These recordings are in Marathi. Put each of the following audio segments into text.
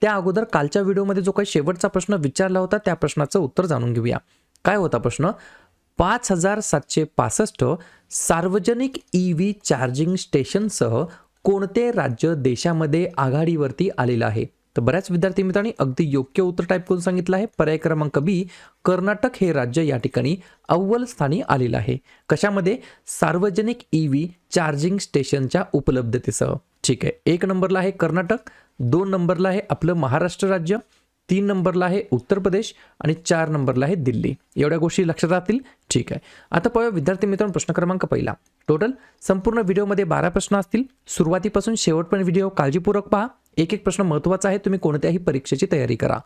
त्या अगोदर कालच्या व्हिडिओमध्ये जो काही शेवटचा प्रश्न विचारला होता त्या प्रश्नाचं उत्तर जाणून घेऊया. काय होता प्रश्न? पाच हजार सातशे पासष्ट सार्वजनिक ई व्ही चार्जिंग स्टेशनसह कोणते राज्य देशामध्ये आघाडीवरती आलेलं आहे? तर बऱ्याच विद्यार्थी मित्रांनी अगदी योग्य उत्तर टाईप करून सांगितलं आहे. पर्याय क्रमांक बी कर्नाटक हे राज्य या ठिकाणी अव्वल स्थानी आलेलं आहे. कशामध्ये? सार्वजनिक ई व्ही चार्जिंग स्टेशनच्या उपलब्धतेसह. ठीक आहे. एक नंबरला आहे कर्नाटक दोन नंबरला आहे आपलं महाराष्ट्र राज्य तीन नंबरला आहे उत्तर प्रदेश आणि चार नंबरला आहे दिल्ली. एवढ्या गोष्टी लक्षात राहतील? ठीक आहे. आता पाहूया विद्यार्थी मित्रांनो प्रश्न क्रमांक पहिला. टोटल संपूर्ण व्हिडिओमध्ये बारा प्रश्न असतील. सुरुवातीपासून शेवटपर्यंत व्हिडिओ काळजीपूर्वक पहा. एक एक प्रश्न महत्त्वाचा आहे. तुम्ही कोणत्याही परीक्षेची तयारी करा.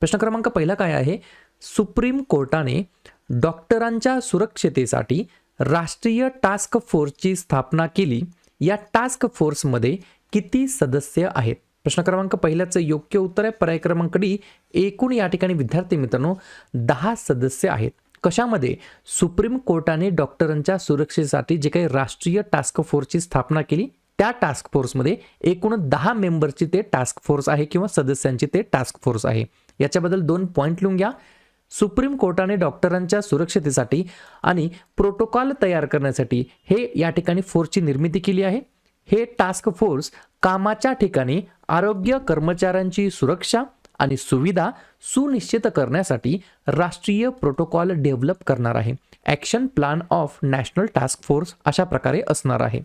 प्रश्न क्रमांक पहिला काय आहे? सुप्रीम कोर्टाने डॉक्टरांच्या सुरक्षतेसाठी राष्ट्रीय टास्क फोर्सची स्थापना केली. या टास्क फोर्समध्ये किती सदस्य आहेत? प्रश्न क्रमांक पहिल्याचं योग्य उत्तर आहे. पर्याय क्रमांक डी एकूण या ठिकाणी विद्यार्थी मित्रांनो दहा सदस्य आहेत. कशामध्ये? सुप्रीम कोर्टाने डॉक्टरांच्या सुरक्षेसाठी जे काही राष्ट्रीय टास्क फोर्सची स्थापना केली त्या टास्क फोर्समध्ये एकूण दहा मेंबरची ते टास्क फोर्स आहे किंवा सदस्यांची ते टास्क फोर्स आहे. याच्याबद्दल दोन पॉईंट लिहून घ्या. सुप्रीम कोर्टाने डॉक्टरांच्या सुरक्षतेसाठी आणि प्रोटोकॉल तयार करण्यासाठी हे या ठिकाणी फोर्सची निर्मिती केली आहे. हे टास्क फोर्स कामाच्या ठिकाणी आरोग्य कर्मचाऱ्यांची सुरक्षा आणि सुविधा सुनिश्चित करण्यासाठी राष्ट्रीय प्रोटोकॉल डेव्हलप करणार आहे. Action plan of national task force अशा प्रकारे असणार आहे.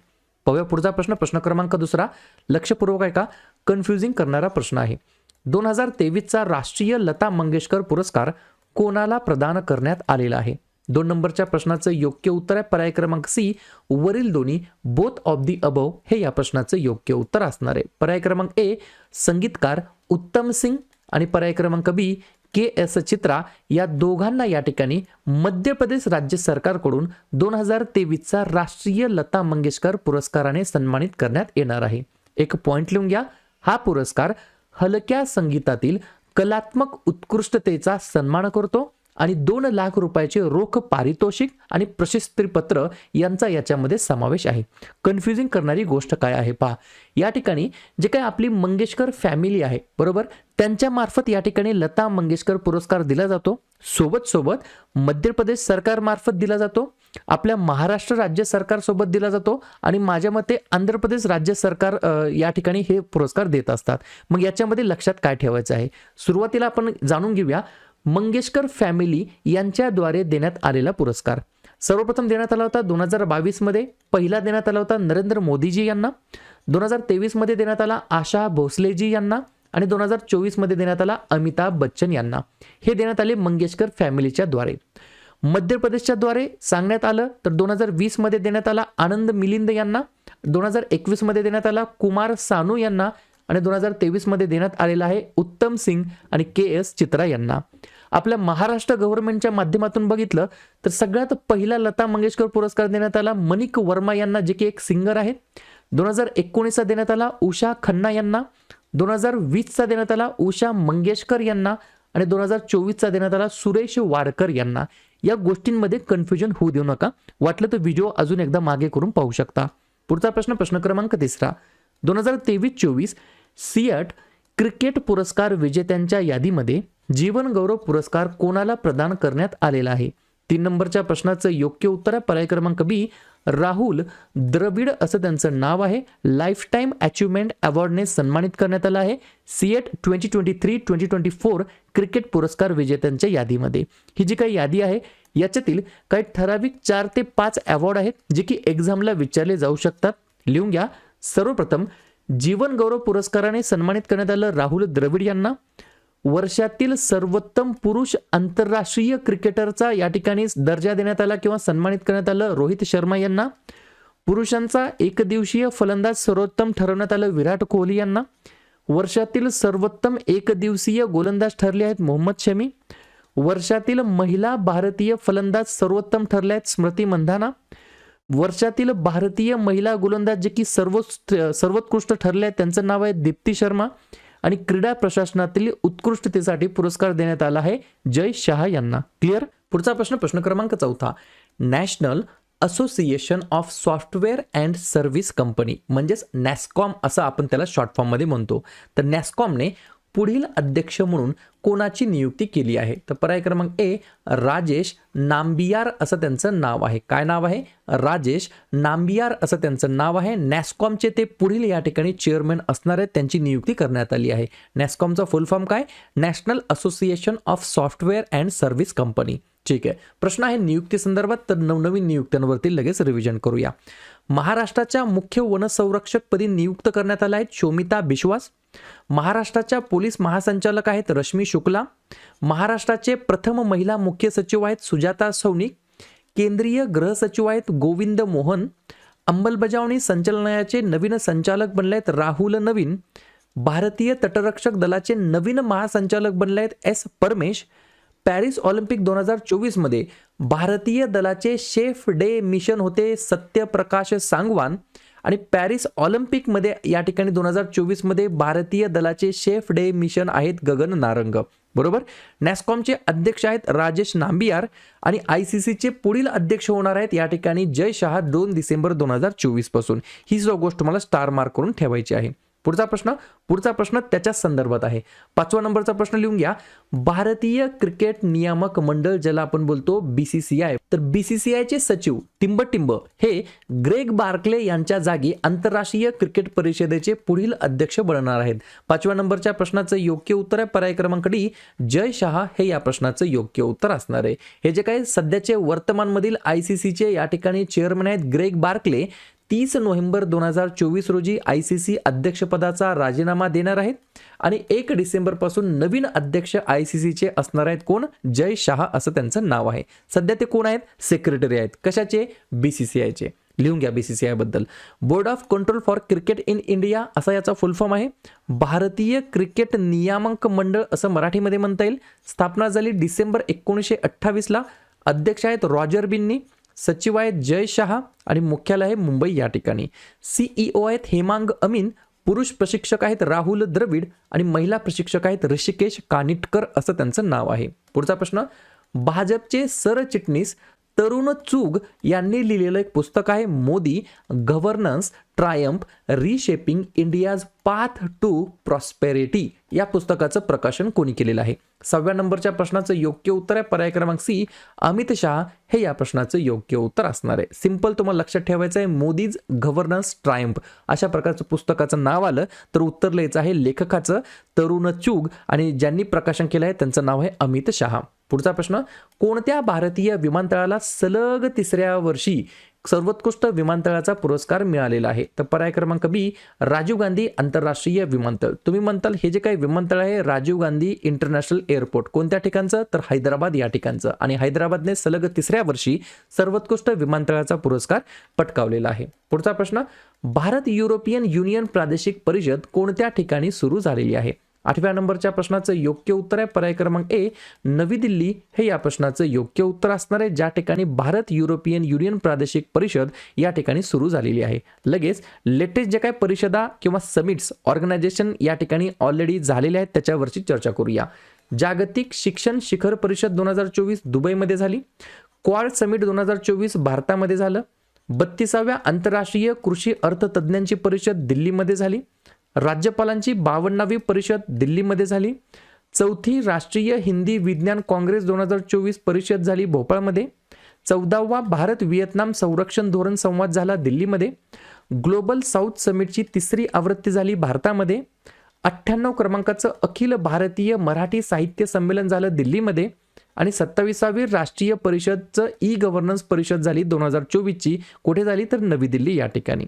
पाहूया पुढचा प्रश्न. प्रश्न क्रमांक दुसरा. लक्षपूर्वक आहे का कन्फ्युजिंग करणारा प्रश्न आहे. दोन हजार तेवीसचा राष्ट्रीय लता मंगेशकर पुरस्कार कोणाला प्रदान करण्यात आलेला आहे? दोन नंबरच्या प्रश्नाचं योग्य उत्तर आहे. पर्याय क्रमांक सी वरील दोन्ही बोथ ऑफ दी अबव हे या प्रश्नाचं योग्य उत्तर असणार आहे. पर्याय क्रमांक ए संगीतकार उत्तम सिंग आणि पर्याय क्रमांक बी के एस चित्रा या दोघांना या ठिकाणी मध्य प्रदेश राज्य सरकारकडून दोन हजार तेवीसचा राष्ट्रीय लता मंगेशकर पुरस्काराने सन्मानित करण्यात येणार आहे. एक पॉइंट लिहून घ्या. हा पुरस्कार हलक्या संगीतातील कलात्मक उत्कृष्टतेचा सन्मान करतो. आणि दोन लाख रुपयाचे रोख पारितोषिक आणि प्रशस्तीपत्र यांचा याच्यामध्ये समावेश आहे. कन्फ्युजिंग करणारी गोष्ट काय आहे पहा. या ठिकाणी जे काही आपली मंगेशकर फॅमिली आहे बरोबर? त्यांच्यामार्फत या ठिकाणी लता मंगेशकर पुरस्कार दिला जातो. सोबत सोबत मध्य प्रदेश सरकारमार्फत दिला जातो. आपल्या महाराष्ट्र राज्य सरकारसोबत दिला जातो आणि माझ्या मते आंध्र प्रदेश राज्य सरकार या ठिकाणी हे पुरस्कार देत असतात. मग याच्यामध्ये लक्षात काय ठेवायचं आहे? सुरुवातीला आपण जाणून घेऊया. मंगेशकर फॅमिली यांच्याद्वारे देण्यात आलेला पुरस्कार. सर्वप्रथम देण्यात आला होता दोन हजार बावीसमध्ये पहिला देण्यात आला होता नरेंद्र मोदीजी यांना दोन हजार तेवीसमध्ये देण्यात आला आशा भोसलेजी यांना आणि दोन हजार चोवीसमध्ये देण्यात आला अमिताभ बच्चन यांना. हे देण्यात आले मंगेशकर फॅमिलीच्या द्वारे. मध्य प्रदेशच्या द्वारे सांगण्यात आलं तर दोन हजार वीसमध्ये देण्यात आला आनंद मिलिंद यांना दोन हजार एकवीसमध्ये देण्यात आला कुमार सानू यांना आणि दोन हजार तेवीसमध्ये देण्यात आलेला आहे उत्तम सिंग आणि के एस चित्रा यांना. आपल्या महाराष्ट्र गव्हर्नमेंटच्या माध्यमातून बघितलं तर सगळ्यात पहिला लता मंगेशकर पुरस्कार देण्यात आला मनिक वर्मा यांना जे की एक सिंगर आहेत दोन हजार एकोणीसचा देण्यात आला उषा खन्ना यांना. दोन हजार वीसचा देण्यात आला उषा मंगेशकर यांना. आणि दोन हजार चोवीसचा देण्यात आला सुरेश वाडकर यांना. या गोष्टींमध्ये कन्फ्युजन होऊ देऊ नका. वाटलं तर व्हिडिओ अजून एकदा मागे करून पाहू शकता. पुढचा प्रश्न प्रश्न क्रमांक तिसरा. दोन हजार तेवीस चोवीस सियट क्रिकेट पुरस्कार विजेत्यांच्या यादीमध्ये जीवन गौरव पुरस्कार कोणाला प्रदान करण्यात आलेला आहे? तीन नंबरच्या प्रश्नाचं योग्य उत्तर आहे. पर्याय क्रमांक बी राहुल द्रविड असं त्यांचं नाव आहे. लाईफ टाईम अचिव्हमेंट अवॉर्डने सन्मानित करण्यात आलं आहे. CEAT twenty twenty three twenty twenty four cricket पुरस्कार विजेत्यांच्या यादीमध्ये. ही जी काही यादी आहे याच्यातील काही ठराविक चार ते पाच अवॉर्ड आहेत जे की एक्झामला विचारले जाऊ शकतात. लिहून घ्या. सर्वप्रथम जीवन गौरव पुरस्काराने सन्मानित करण्यात आलं राहुल द्रविड यांना. वर्षातील सर्वोत्तम पुरुष आंतरराष्ट्रीय क्रिकेटरचा या ठिकाणी दर्जा देण्यात आला किंवा सन्मानित करण्यात आलं. रोहित शर्मा यांना. पुरुषांचा एकदिवसीय फलंदाज सर्वोत्तम ठरवण्यात आलं विराट कोहली यांना. वर्षातील सर्वोत्तम एकदिवसीय गोलंदाज ठरले आहेत मोहम्मद शमी. वर्षातील महिला भारतीय फलंदाज सर्वोत्तम ठरले आहेत स्मृती मंधाना. वर्षातील भारतीय महिला गोलंदाज जे की सर्वोत्कृष्ट सर्वोत्कृष्ट ठरले आहेत. त्यांचं नाव आहे दीप्ती शर्मा. आणि क्रीडा प्रशासनातील उत्कृष्टतेसाठी पुरस्कार देण्यात आला आहे जय शहा यांना. क्लिअर पुढचा प्रश्न प्रश्न क्रमांक चौथा. National association of software and service company म्हणजेच नॅस्कॉम असं आपण त्याला शॉर्ट फॉर्ममध्ये म्हणतो. तर नॅस्कॉमने पुढील अध्यक्ष म्हणून कोणाची नियुक्ती केली आहे? तर पर्याय क्रमांक ए राजेश नांबियार असं त्यांचं नाव आहे. काय नाव आहे? राजेश नांबियार असं त्यांचं नाव आहे. नॅस्कॉमचे ते पुढील या ठिकाणी चेअरमॅन असणार आहेत. त्यांची नियुक्ती करण्यात आली आहे. नॅस्कॉमचा फुल फॉर्म काय? National association of software and service company. ठीक आहे. प्रश्न आहे नियुक्ती संदर्भात तर नवनवीन नियुक्त्यांवरती लगेच रिव्हिजन करूया. महाराष्ट्राच्या मुख्य वनसंरक्षकपदी नियुक्त करण्यात आल्या आहेत शोमिता बिश्वास. महाराष्ट्राच्या पोलीस महासंचालक आहेत रश्मी शुक्ला. महाराष्ट्राचे प्रथम महिला मुख्य सचिव आहेत सुजाता सौनिक. केंद्रीय गृह सचिव आहेत गोविंद मोहन. अंमलबजावणी संचालनालयाचे नवीन संचालक बनले आहेत राहुल नवीन. भारतीय तटरक्षक दलाचे नवीन महासंचालक बनले आहेत एस परमेश. पॅरिस ऑलिम्पिक दोन हजार चोवीसमध्ये भारतीय दलाचे शेफ डे मिशन होते सत्यप्रकाश सांगवान. आणि पॅरिस ऑलिम्पिकमध्ये या ठिकाणी दोन हजार चोवीसमध्ये भारतीय दलाचे शेफ डे मिशन आहेत गगन नारंग. बरोबर? नॅस्कॉमचे अध्यक्ष आहेत राजेश नांबियार आणि आय सी सीचे पुढील अध्यक्ष होणार आहेत या ठिकाणी जय शहा दोन डिसेंबर दोन हजार चोवीसपासून. ही जो गोष्ट मला स्टार मार्क करून ठेवायची आहे. पुढचा प्रश्न पुढचा प्रश्न त्याच्या संदर्भात आहे. पाचवा नंबरचा प्रश्न लिहून घ्या. भारतीय क्रिकेट नियामक मंडळ ज्याला आपण बोलतो बीसीसीआय तर बीसीसीआयचे सचिव टिंबटिंब हे ग्रेग बार्कले यांच्या जागी आंतरराष्ट्रीय क्रिकेट परिषदेचे पुढील अध्यक्ष बनणार आहेत. पाचव्या नंबरच्या प्रश्नाचं योग्य उत्तर आहे. पर्याय क्रमांक डी जय शहा हे या प्रश्नाचं योग्य उत्तर असणार आहे. हे जे काही सध्याचे वर्तमानमधील आय सी सीचे या ठिकाणी चेअरमन आहेत ग्रेग बार्कले तीस नोव्हेंबर दोन हजार चोवीस रोजी आय सी सी अध्यक्षपदाचा राजीनामा देणार आहेत आणि एक डिसेंबरपासून नवीन अध्यक्ष आय सी सीचे असणार आहेत कोण? जय शहा असं त्यांचं नाव आहे. सध्या ते कोण आहेत? सेक्रेटरी आहेत. कशाचे? बी सी सी आयचे लिहून घ्या B C C आयबद्दल board of control for cricket in India असा याचा फुल फॉर्म आहे. भारतीय क्रिकेट नियामक मंडळ असं मराठीमध्ये म्हणता येईल. स्थापना झाली डिसेंबर एकोणीसशे अठ्ठावीसला अध्यक्ष आहेत रॉजर बिन्नी. सचिव आहेत जय शहा आणि मुख्यालय आहे मुंबई या ठिकाणी. सीईओ आहेत हेमांग अमीन पुरुष प्रशिक्षक आहेत राहुल द्रविड आणि महिला प्रशिक्षक आहेत ऋषिकेश कानिटकर असं त्यांचं नाव आहे. पुढचा प्रश्न भाजपचे सरचिटणीस तरुण चूग यांनी लिहिलेलं एक पुस्तक आहे Modi governance triumph reshaping India's path to prosperity. या पुस्तकाचं प्रकाशन कोणी केलेलं आहे? सहाव्या नंबरच्या प्रश्नाचं योग्य उत्तर आहे पर्याय क्रमांक सी. अमित शहा हे या प्रश्नाचं योग्य उत्तर असणार आहे. सिंपल तुम्हाला लक्षात ठेवायचं आहे मोदीज गव्हर्नन्स ट्रायम्प अशा प्रकारचं पुस्तकाचं नाव आलं तर उत्तर लिहायचं आहे लेखकाचं तरुण चूग आणि ज्यांनी प्रकाशन केलं आहे त्यांचं नाव आहे अमित शहा. पुढचा प्रश्न कोणत्या भारतीय विमानतळाला सलग तिसऱ्या वर्षी सर्वोत्कृष्ट विमानतळाचा पुरस्कार मिळालेला आहे? तर पर्याय क्रमांक बी राजीव गांधी आंतरराष्ट्रीय विमानतळ. तुम्ही म्हणताल हे जे काही विमानतळ आहे राजीव गांधी इंटरनॅशनल एअरपोर्ट. कोणत्या ठिकाणचं? तर हैदराबाद या ठिकाणचं. आणि हैदराबादने सलग तिसऱ्या वर्षी सर्वोत्कृष्ट विमानतळाचा पुरस्कार पटकावलेला आहे. पुढचा प्रश्न भारत युरोपियन युनियन प्रादेशिक परिषद कोणत्या ठिकाणी सुरू झालेली आहे? आठव्या नंबरच्या प्रश्नाचं योग्य उत्तर आहे. पर्याय क्रमांक ए नवी दिल्ली हे या प्रश्नाचं योग्य उत्तर असणार आहे. ज्या ठिकाणी भारत युरोपियन युनियन प्रादेशिक परिषद या ठिकाणी सुरू झालेली आहे. लगेच लेटेस्ट जे काही परिषदा किंवा समिट्स ऑर्गनायझेशन या ठिकाणी ऑलरेडी झालेले आहेत त्याच्यावरची चर्चा करूया. जागतिक शिक्षण शिखर परिषद दोन हजार चोवीस दुबईमध्ये झाली. क्वाड समिट दोन हजार चोवीस भारतामध्ये झालं. बत्तीसाव्या आंतरराष्ट्रीय कृषी अर्थतज्ञांची परिषद दिल्लीमध्ये झाली. राज्यपालांची बावन्नावी परिषद दिल्लीमध्ये झाली. चौथी राष्ट्रीय हिंदी विज्ञान काँग्रेस दोन हजार चोवीस परिषद झाली भोपाळमध्ये. चौदावा भारत व्हिएतनाम संरक्षण धोरण संवाद झाला दिल्लीमध्ये. ग्लोबल साऊथ समिटची तिसरी आवृत्ती झाली भारतामध्ये. अठ्ठ्याण्णव क्रमांकाचं अखिल भारतीय मराठी साहित्य संमेलन झालं दिल्लीमध्ये. आणि सत्तावीसावी राष्ट्रीय परिषदचं ई गव्हर्नन्स परिषद झाली दोन हजार चोवीसची. कुठे झाली? तर नवी दिल्ली या ठिकाणी.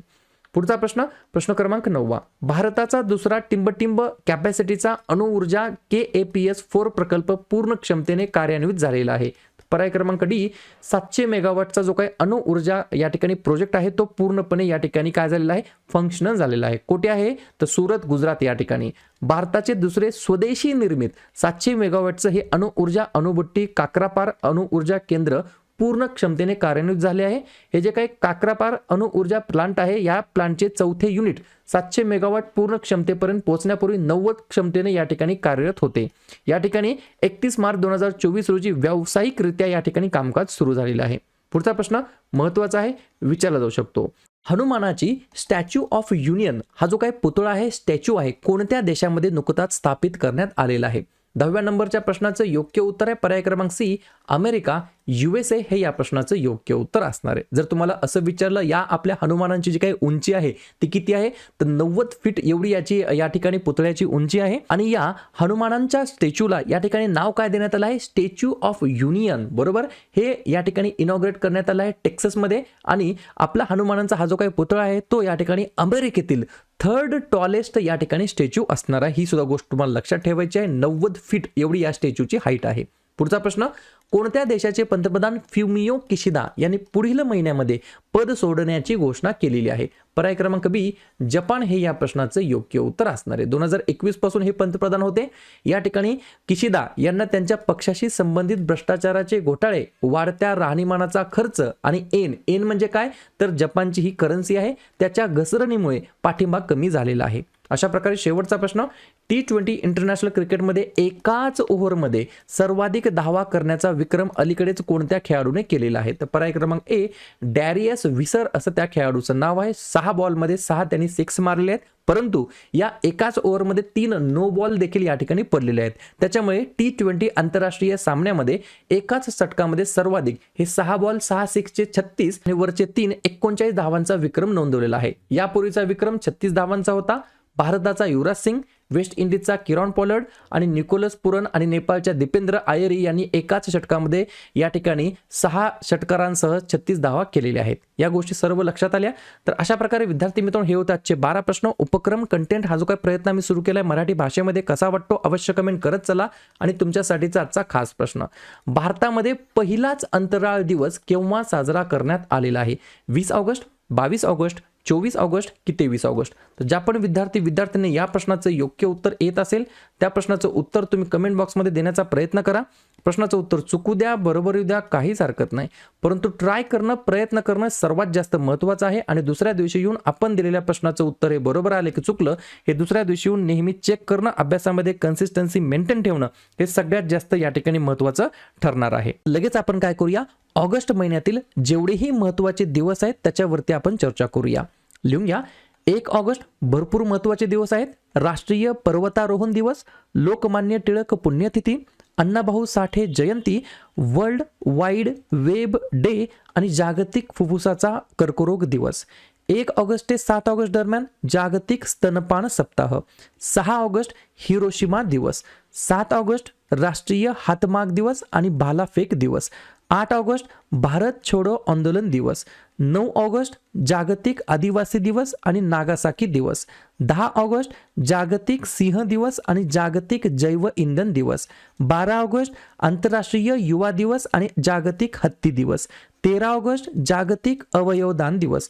पुढचा प्रश्न प्रश्न क्रमांक नववा. भारताचा दुसरा टिंबटिंब कॅपॅसिटीचा अणुऊर्जा K A P S four प्रकल्प पूर्ण क्षमतेने कार्यान्वित झालेला आहे. पर्याय क्रमांक डी सातशे मेगावॉटचा जो काही अणुऊर्जा या ठिकाणी प्रोजेक्ट आहे तो पूर्णपणे या ठिकाणी काय झालेला आहे? फंक्शनल झालेला आहे. कोठे आहे? तर सुरत गुजरात या ठिकाणी. भारताचे दुसरे स्वदेशी निर्मित सातशे मेगावॅटचं हे अणु ऊर्जा अणुभट्टी काकरापार अणु ऊर्जा केंद्र पूर्ण क्षमतेने कार्यान्वित झाले आहे. हे जे काही काकरापार अणु ऊर्जा प्लांट आहे या प्लांटचे चौथे युनिट सातशे मेगावॉट पूर्ण क्षमतेपर्यंत पोहोचण्यापूर्वी नव्वद क्षमतेने या ठिकाणी कार्यरत होते. या ठिकाणी एकतीस मार्च दोन हजार चोवीस रोजी व्यावसायिकरित्या या ठिकाणी कामकाज सुरू झालेलं आहे. पुढचा प्रश्न महत्त्वाचा आहे विचारला जाऊ शकतो. हनुमानाची स्टॅच्यू ऑफ युनियन हा जो काही पुतळा आहे स्टॅच्यू आहे कोणत्या देशामध्ये नुकताच स्थापित करण्यात आलेला आहे? दहाव्या नंबरच्या प्रश्नाचं योग्य उत्तर आहे. पर्याय क्रमांक सी अमेरिका युएसए हे या प्रश्नाचं योग्य उत्तर असणार आहे. जर तुम्हाला असं विचारलं या आपल्या हनुमानांची जी काही उंची आहे ती किती आहे? तर नव्वद फीट एवढी याची या ठिकाणी पुतळ्याची उंची आहे. आणि या हनुमानांच्या स्टॅच्यूला या ठिकाणी नाव काय देण्यात आलं आहे? स्टॅच्यू ऑफ युनियन बरोबर? हे या ठिकाणी इनॉग्रेट करण्यात आलं आहे टेक्सासमध्ये. आणि आपला हनुमानांचा हा जो काही पुतळा आहे तो या ठिकाणी अमेरिकेतील थर्ड टॉलेस्ट या ठिकाणी स्टॅच्यू असणार आहे. ही सुद्धा गोष्ट तुम्हाला लक्षात ठेवायची आहे. नव्वद फीट एवढी या स्टॅच्यूची हाईट आहे. पुढचा प्रश्न कोणत्या देशाचे पंतप्रधान फ्युमियो किशिदा यांनी पुढील महिन्यामध्ये पद सोडण्याची घोषणा केलेली आहे? पर्याय क्रमांक बी जपान हे या प्रश्नाचं योग्य उत्तर असणार आहे. दोन हजार एकवीसपासून हे पंतप्रधान होते. या ठिकाणी किशिदा यांना त्यांच्या पक्षाशी संबंधित भ्रष्टाचाराचे घोटाळे वाढत्या राहणीमानाचा खर्च आणि एन एन म्हणजे काय? तर जपानची ही करन्सी आहे. त्याच्या घसरणीमुळे पाठिंबा कमी झालेला आहे. अशा प्रकारे शेवटचा प्रश्न टी ट्वेंटी इंटरनॅशनल क्रिकेटमध्ये एकाच ओव्हरमध्ये सर्वाधिक धावा करण्याचा विक्रम अलीकडेच कोणत्या खेळाडूने केलेला आहे? तर पर्याय क्रमांक ए डॅरियस विसर असं त्या खेळाडूचं नाव आहे. सहा बॉलमध्ये सहा त्यांनी सिक्स मारले आहेत. परंतु या एकाच ओव्हरमध्ये तीन नो बॉल देखील या ठिकाणी पडलेले आहेत. त्याच्यामुळे टी ट्वेंटी आंतरराष्ट्रीय सामन्यामध्ये एकाच षटकामध्ये सर्वाधिक हे सहा बॉल सहा सिक्सचे छत्तीस आणि वरचे तीन एकोणचाळीस धावांचा विक्रम नोंदवलेला आहे. यापूर्वीचा विक्रम छत्तीस धावांचा होता. भारताचा युवराज सिंग वेस्ट इंडिजचा किरॉन पॉलर्ड आणि निकोलस पुरन आणि नेपाळच्या दीपेंद्र आयरी यांनी एकाच षटकामध्ये या ठिकाणी सहा षटकारांसह छत्तीस धावा केलेल्या आहेत. या गोष्टी सर्व लक्षात आल्या. तर अशा प्रकारे विद्यार्थी मित्रांनो हे होते आजचे बारा प्रश्न. उपक्रम कंटेंट हा जो काही प्रयत्न आम्ही सुरू केला आहे मराठी भाषेमध्ये कसा वाटतो अवश्य कमेंट करत चला आणि तुमच्यासाठीचा आजचा खास प्रश्न. भारतामध्ये पहिलाच अंतराळ दिवस केव्हा साजरा करण्यात आलेला आहे? वीस ऑगस्ट बावीस ऑगस्ट चोवीस ऑगस्ट की तेवीस ऑगस्ट? तर ज्या पण विद्यार्थी विद्यार्थ्यांनी या प्रश्नाचं योग्य उत्तर येत असेल त्या प्रश्नाचं उत्तर तुम्ही कमेंट बॉक्समध्ये देण्याचा प्रयत्न करा. प्रश्नाचं उत्तर चुकू द्या बरोबर येऊ द्या काहीच हरकत नाही. परंतु ट्राय करणं प्रयत्न करणं सर्वात जास्त महत्त्वाचं आहे आणि दुसऱ्या दिवशी येऊन आपण दिलेल्या प्रश्नाचं उत्तर हे बरोबर आले की चुकलं हे दुसऱ्या दिवशी येऊन नेहमी चेक करणं अभ्यासामध्ये कन्सिस्टन्सी मेंटेन ठेवणं हे सगळ्यात जास्त या ठिकाणी महत्त्वाचं ठरणार आहे. लगेच आपण काय करूया? ऑगस्ट महिन्यातील जेवढेही महत्त्वाचे दिवस आहेत त्याच्यावरती आपण चर्चा करूया. लिहून घ्या. एक ऑगस्ट भरपूर महत्त्वाचे दिवस आहेत. राष्ट्रीय पर्वतारोहण दिवस लोकमान्य टिळक पुण्यतिथी अण्णाभाऊ साठे जयंती वर्ल्ड वाईड वेब डे आणि जागतिक फुफ्फुसाचा कर्करोग दिवस. एक ऑगस्ट ते सात ऑगस्ट दरम्यान जागतिक स्तनपान सप्ताह. सहा ऑगस्ट हिरोशिमा दिवस. सात ऑगस्ट राष्ट्रीय हातमाग दिवस आणि भालाफेक दिवस. आठ ऑगस्ट भारत छोडो आंदोलन दिवस. नऊ ऑगस्ट जागतिक आदिवासी दिवस आणि नागासाकी दिवस. दहा ऑगस्ट जागतिक सिंह दिवस आणि जागतिक जैव इंधन दिवस. बारा ऑगस्ट आंतरराष्ट्रीय युवा दिवस आणि जागतिक हत्ती दिवस. तेरा ऑगस्ट जागतिक अवयवदान दिवस.